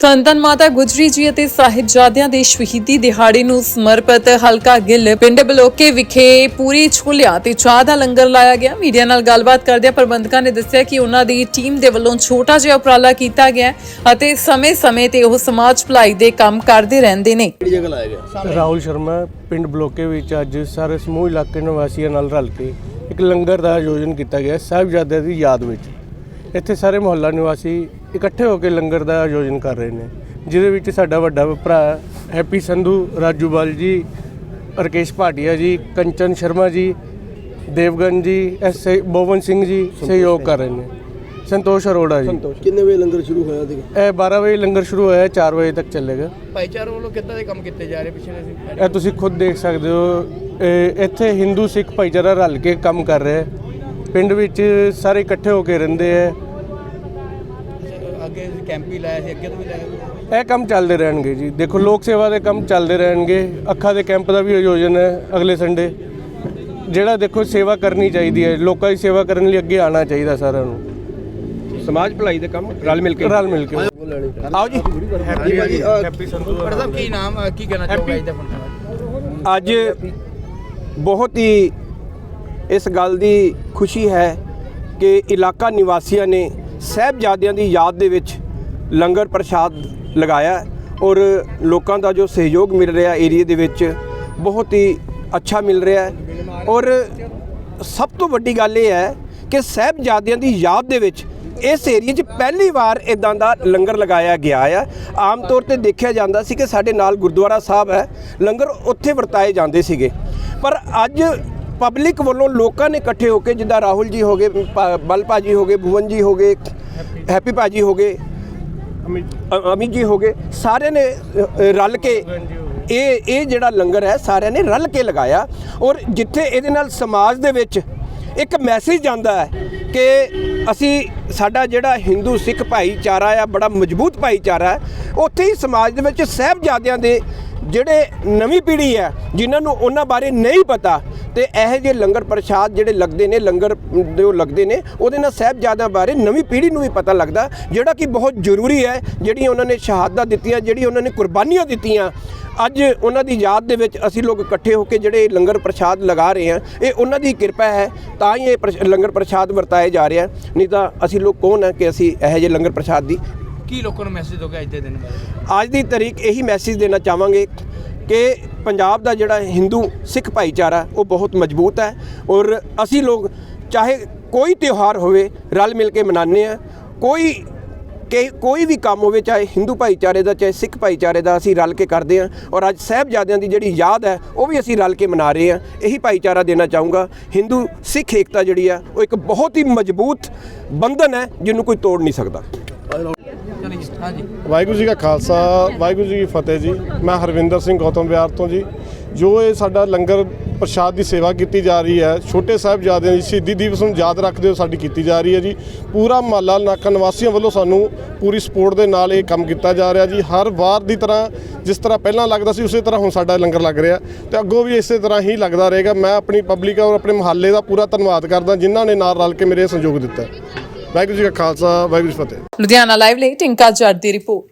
ਧੰਨ ਮਾਤਾ ਗੁਜਰੀ ਜੀ ਅਤੇ ਸਾਹਿਬਜ਼ਾਦਿਆਂ ਦੇ ਸ਼ਹੀਦੀ ਦਿਹਾੜੇ ਨੂੰ ਸਮਰਪਿਤ ਹਲਕਾ ਗਿੱਲ ਪਿੰਡ ਬਲੋਕੇ ਵਿਖੇ ਪੂਰੀ ਛੋਲਿਆਂ ਤੇ ਚਾਹ ਦਾ ਲੰਗਰ ਲਾਇਆ ਗਿਆ। ਮੀਡੀਆ ਨਾਲ ਗੱਲਬਾਤ ਕਰਦਿਆਂ ਪ੍ਰਬੰਧਕਾਂ ਨੇ ਦੱਸਿਆ ਕਿ ਉਹਨਾਂ ਦੀ ਟੀਮ ਦੇ ਵੱਲੋਂ ਛੋਟਾ ਜਿਹਾ ਉਪਰਾਲਾ ਕੀਤਾ ਗਿਆ ਅਤੇ ਸਮੇਂ-ਸਮੇਂ ਤੇ ਉਹ ਸਮਾਜ ਭਲਾਈ ਦੇ ਕੰਮ ਕਰਦੇ ਰਹਿੰਦੇ ਨੇ। ਕਿਹੜੀ ਜਗ੍ਹਾ ਲਾਇਆ ਗਿਆ? ਰਾਹੁਲ ਸ਼ਰਮਾ ਪਿੰਡ ਬਲੋਕੇ ਵਿੱਚ ਅੱਜ ਸਾਰੇ ਸਮੂਹ ਇਲਾਕੇ ਨਿਵਾਸੀਆਂ ਨਾਲ ਰਲ ਕੇ ਇੱਕ ਲੰਗਰ ਦਾ ਆਯੋਜਨ ਕੀਤਾ ਗਿਆ ਸਾਹਿਬਜ਼ਾਦਿਆਂ ਦੀ ਯਾਦ ਵਿੱਚ। ਇੱਥੇ ਸਾਰੇ ਮੁਹੱਲਾ ਨਿਵਾਸੀ ਇਕੱਠੇ ਹੋ ਕੇ ਲੰਗਰ ਦਾ ਆਯੋਜਨ ਕਰ ਰਹੇ ਨੇ ਜਿਹਦੇ ਵਿੱਚ ਸਾਡਾ ਵੱਡਾ ਭਰਾ ਹੈਪੀ ਸੰਧੂ ਰਾਜੂਵਾਲ ਜੀ ਰਕੇਸ਼ ਭਾਟੀਆ ਜੀ ਕੰਚਨ ਸ਼ਰਮਾ ਜੀ ਦੇਵਗਨ ਜੀ ਐਸ ਬੋਵਨ ਸਿੰਘ ਜੀ ਸਹਿਯੋਗ ਕਰ ਰਹੇ ਨੇ। ਸੰਤੋਸ਼ ਅਰੋੜਾ ਜੀ। ਕਿੰਨੇ ਵਜੇ ਲੰਗਰ ਸ਼ੁਰੂ ਹੋਇਆ ਸੀ ਇਹ 12 ਵਜੇ ਲੰਗਰ ਸ਼ੁਰੂ ਹੋਇਆ 4 ਵਜੇ ਤੱਕ ਚੱਲੇਗਾ। ਭਾਈਚਾਰੇ ਵੱਲੋਂ ਕਿੱਦਾਂ ਦੇ ਕੰਮ ਕੀਤੇ ਜਾ ਰਹੇ ਪਿਛਲੇ ਸੀ ਇਹ ਤੁਸੀਂ ਖੁਦ ਦੇਖ ਸਕਦੇ ਹੋ ਇਹ ਇੱਥੇ ਹਿੰਦੂ ਸਿੱਖ ਭਾਈਚਾਰਾ ਰਲ ਕੇ ਕੰਮ ਕਰ ਰਿਹਾ ਹੈ। ਪਿੰਡ ਵਿੱਚ ਸਾਰੇ ਇਕੱਠੇ ਹੋ ਕੇ ਰਹਿੰਦੇ ਹੈ। ਅੱਗੇ ਕੈਂਪ ਵੀ ਲਾਇਆ ਸੀ ਅੱਗੇ ਤੋਂ ਵੀ ਲਾਇਆ ਇਹ ਕੰਮ ਚੱਲਦੇ ਰਹਿਣਗੇ ਜੀ। ਦੇਖੋ ਲੋਕ ਸੇਵਾ ਦੇ ਕੰਮ ਚੱਲਦੇ ਰਹਿਣਗੇ। ਅੱਖਾਂ ਦੇ ਕੈਂਪ ਦਾ ਵੀ ਆਯੋਜਨ ਹੈ ਅਗਲੇ ਸੰਡੇ। ਜਿਹੜਾ ਦੇਖੋ ਸੇਵਾ ਕਰਨੀ ਚਾਹੀਦੀ ਹੈ। ਲੋਕਾਂ ਦੀ ਸੇਵਾ ਕਰਨ ਲਈ ਅੱਗੇ ਆਉਣਾ ਚਾਹੀਦਾ ਸਾਰਿਆਂ ਨੂੰ। ਸਮਾਜ ਭਲਾਈ ਦੇ ਕੰਮ ਰਲ ਮਿਲ ਕੇ। ਰਲ ਮਿਲ ਕੇ। ਆਓ ਜੀ। ਹੈਪੀ ਹੈਪੀ ਸੰਧੂ ਪੜਦਾ ਕੀ ਨਾਮ ਕੀ ਕਹਿਣਾ ਚਾਹੋਗੇ ਅੱਜ ਦਾ ਫੰਕਸ਼ਨ ਅੱਜ ਬਹੁਤ ਹੀ ਇਸ ਗੱਲ ਦੀ ਖੁਸ਼ੀ ਹੈ ਕਿ ਇਲਾਕਾ ਨਿਵਾਸੀਆਂ ਨੇ ਸਹਿਬਜ਼ਾਦਿਆਂ ਦੀ ਯਾਦ ਦੇ ਵਿੱਚ ਲੰਗਰ ਪ੍ਰਸ਼ਾਦ ਲਗਾਇਆ ਔਰ ਲੋਕਾਂ ਦਾ ਜੋ ਸਹਿਯੋਗ ਮਿਲ ਰਿਹਾ ਏਰੀਆ ਦੇ ਵਿੱਚ ਬਹੁਤ ਹੀ ਅੱਛਾ ਮਿਲ ਰਿਹਾ ਔਰ ਸਭ ਤੋਂ ਵੱਡੀ ਗੱਲ ਇਹ ਹੈ ਕਿ ਸਹਿਬਜ਼ਾਦਿਆਂ ਦੀ ਯਾਦ ਦੇ ਵਿੱਚ ਇਸ ਏਰੀਆ 'ਚ ਪਹਿਲੀ ਵਾਰ ਇਦਾਂ ਦਾ ਲੰਗਰ ਲਗਾਇਆ ਗਿਆ ਆ। ਆਮ ਤੌਰ ਤੇ ਦੇਖਿਆ ਜਾਂਦਾ ਸੀ ਕਿ ਸਾਡੇ ਨਾਲ ਗੁਰਦੁਆਰਾ ਸਾਹਿਬ ਹੈ, ਲੰਗਰ ਉੱਥੇ ਵਰਤਾਏ ਜਾਂਦੇ ਸੀਗੇ। ਪਰ ਅੱਜ ਪਬਲਿਕ ਵੱਲੋਂ ਲੋਕਾਂ ਨੇ ਇਕੱਠੇ ਹੋ ਕੇ ਜਿੱਦਾਂ ਰਾਹੁਲ ਜੀ ਹੋ ਗਏ ਪ- ਬਲ ਭਾਜੀ ਹੋ ਗਏ, ਭੁਵਨ ਜੀ ਹੋ ਗਏ, ਹੈਪੀ ਭਾਜੀ ਹੋ ਗਏ ਅ- ਅਮਿਤ ਜੀ ਹੋ ਗਏ। ਸਾਰਿਆਂ ਨੇ ਅ, ਅ, ਰਲ ਕੇ ਇਹ ਇਹ ਜਿਹੜਾ ਲੰਗਰ ਹੈ ਸਾਰਿਆਂ ਨੇ ਰਲ ਕੇ ਲਗਾਇਆ। ਔਰ ਜਿੱਥੇ ਇਹਦੇ ਨਾਲ ਸਮਾਜ ਦੇ ਵਿੱਚ ਇੱਕ ਮੈਸੇਜ ਜਾਂਦਾ ਹੈ ਕਿ ਅਸੀਂ ਸਾਡਾ ਜਿਹੜਾ ਹਿੰਦੂ ਸਿੱਖ ਭਾਈਚਾਰਾ ਆ ਬੜਾ ਮਜ਼ਬੂਤ ਭਾਈਚਾਰਾ ਹੈ ਉੱਥੇ ਹੀ ਸਮਾਜ ਦੇ ਵਿੱਚ ਸਹਿਬਜ਼ਾਦਿਆਂ ਦੇ ਜਿਹੜੇ ਨਵੀਂ ਪੀੜ੍ਹੀ ਹੈ ਜਿਨ੍ਹਾਂ ਨੂੰ ਉਹਨਾਂ ਬਾਰੇ ਨਹੀਂ ਪਤਾ ਤੇ ਇਹੋ ਜਿਹੇ ਲੰਗਰ ਪ੍ਰਸ਼ਾਦ ਜਿਹੜੇ ਲੱਗਦੇ ਨੇ ਲੰਗਰ ਜੋ ਲੱਗਦੇ ਨੇ ਉਹਦੇ ਨਾਲ ਸਾਹਿਬਜ਼ਾਦਿਆਂ ਬਾਰੇ ਨਵੀਂ ਪੀੜ੍ਹੀ ਨੂੰ ਵੀ ਪਤਾ ਲੱਗਦਾ ਜਿਹੜਾ ਕਿ ਬਹੁਤ ਜ਼ਰੂਰੀ ਹੈ ਜਿਹੜੀਆਂ ਉਹਨਾਂ ਨੇ ਸ਼ਹਾਦਤਾਂ ਦਿੱਤੀਆਂ ਜਿਹੜੀ ਉਹਨਾਂ ਨੇ ਕੁਰਬਾਨੀਆਂ ਦਿੱਤੀਆਂ। ਅੱਜ ਉਹਨਾਂ ਦੀ ਯਾਦ ਦੇ ਵਿੱਚ ਅਸੀਂ ਲੋਕ ਇਕੱਠੇ ਹੋ ਕੇ ਜਿਹੜੇ ਲੰਗਰ ਪ੍ਰਸ਼ਾਦ ਲਗਾ ਰਹੇ ਹਾਂ ਇਹ ਉਹਨਾਂ ਦੀ ਕਿਰਪਾ ਹੈ ਤਾਂ ਹੀ ਇਹ ਲੰਗਰ ਪ੍ਰਸ਼ਾਦ ਵਰਤਾਏ ਜਾ ਰਿਹਾ ਨਹੀਂ ਤਾਂ ਅਸੀਂ ਲੋਕ ਕੌਣ ਹੈ ਕਿ ਅਸੀਂ ਇਹੋ ਜਿਹੇ ਲੰਗਰ ਪ੍ਰਸ਼ਾਦ ਦੀ ਕੀ ਲੋਕਾਂ ਨੂੰ ਮੈਸੇਜ ਦੋਗੇ ਅੱਜ ਦੇ ਦਿਨ ਬਾਰੇ? ਅੱਜ ਦੀ ਤਾਰੀਖ ਇਹੀ ਮੈਸੇਜ ਦੇਣਾ ਚਾਹਾਂਗੇ ਕਿ ਪੰਜਾਬ ਦਾ ਜਿਹੜਾ ਹਿੰਦੂ ਸਿੱਖ ਭਾਈਚਾਰਾ, ਉਹ ਬਹੁਤ ਮਜ਼ਬੂਤ ਹੈ ਔਰ ਅਸੀਂ ਲੋਕ ਚਾਹੇ ਕੋਈ ਤਿਉਹਾਰ ਹੋਵੇ, ਰਲ ਮਿਲ ਕੇ ਮਨਾਉਂਦੇ ਆ ਕੋਈ ਕਿ, ਕੋਈ ਵੀ ਕੰਮ ਹੋਵੇ, ਚਾਹੇ ਹਿੰਦੂ ਭਾਈਚਾਰੇ ਦਾ, ਚਾਹੇ ਸਿੱਖ ਭਾਈਚਾਰੇ ਦਾ, ਅਸੀਂ ਰਲ ਕੇ ਕਰਦੇ ਹਾਂ ਔਰ ਅੱਜ ਸਾਹਿਬਜ਼ਾਦਿਆਂ ਦੀ ਜਿਹੜੀ ਯਾਦ ਹੈ, ਉਹ ਵੀ ਅਸੀਂ ਰਲ ਕੇ ਮਨਾ ਰਹੇ ਹਾਂ। ਇਹੀ ਭਾਈਚਾਰਾ ਦੇਣਾ ਚਾਹੂੰਗਾ। ਹਿੰਦੂ ਸਿੱਖ ਏਕਤਾ ਜਿਹੜੀ ਆ, ਉਹ ਇੱਕ ਬਹੁਤ ਹੀ ਮਜ਼ਬੂਤ ਬੰਧਨ ਹੈ, ਜਿਹਨੂੰ ਕੋਈ ਤੋੜ ਨਹੀਂ ਸਕਦਾ। ਹਾਂਜੀ। ਵਾਹਿਗੁਰੂ ਜੀ ਕਾ ਖਾਲਸਾ, ਵਾਹਿਗੁਰੂ ਜੀ ਕੀ ਫਤਿਹ ਜੀ। ਮੈਂ ਹਰਵਿੰਦਰ ਸਿੰਘ ਗੌਤਮ ਵਿਹਾਰ ਤੋਂ ਜੀ। ਜੋ ਇਹ ਸਾਡਾ ਲੰਗਰ ਪ੍ਰਸ਼ਾਦ ਦੀ ਸੇਵਾ ਕੀਤੀ ਜਾ ਰਹੀ ਹੈ, ਛੋਟੇ ਸਾਹਿਬਜ਼ਾਦਿਆਂ ਦੀ ਸ਼ਹੀਦੀ ਦਿਵਸ ਨੂੰ ਯਾਦ ਰੱਖਦੇ ਹੋਏ ਸਾਡੀ ਕੀਤੀ ਜਾ ਰਹੀ ਹੈ ਜੀ। ਪੂਰਾ ਮਹੱਲਾ ਨਾਕਾ ਨਿਵਾਸੀਆਂ ਵੱਲੋਂ ਸਾਨੂੰ ਪੂਰੀ ਸਪੋਰਟ ਦੇ ਨਾਲ ਇਹ ਕੰਮ ਕੀਤਾ ਜਾ ਰਿਹਾ ਜੀ। ਹਰ ਵਾਰ ਦੀ ਤਰ੍ਹਾਂ, ਜਿਸ ਤਰ੍ਹਾਂ ਪਹਿਲਾਂ ਲੱਗਦਾ ਸੀ, ਉਸੇ ਤਰ੍ਹਾਂ ਹੁਣ ਸਾਡਾ ਲੰਗਰ ਲੱਗ ਰਿਹਾ। ਤੇ ਅੱਗੋਂ ਵੀ ਇਸੇ ਤਰ੍ਹਾਂ ਹੀ ਲੱਗਦਾ ਰਹੇਗਾ। ਮੈਂ ਆਪਣੀ ਪਬਲਿਕ ਔਰ ਆਪਣੇ ਮਹੱਲੇ ਦਾ ਪੂਰਾ ਧੰਨਵਾਦ ਕਰਦਾ, ਜਿਨ੍ਹਾਂ ਨੇ ਨਾਲ ਰਲ ਕੇ ਮੇਰੇ ਸਹਿਯੋਗ ਦਿੱਤਾ। ਵਾਹਿਗੁਰੂ ਜੀ ਕਾ ਖਾਲਸਾ ਵਾਹਿਗੁਰੂ ਜੀ ਫਤਿਹ। ਲੁਧਿਆਣਾ ਲਾਈਵ ਲਈ ਟਿੰਕਾ ਜੱਟ ਦੀ ਰਿਪੋਰਟ।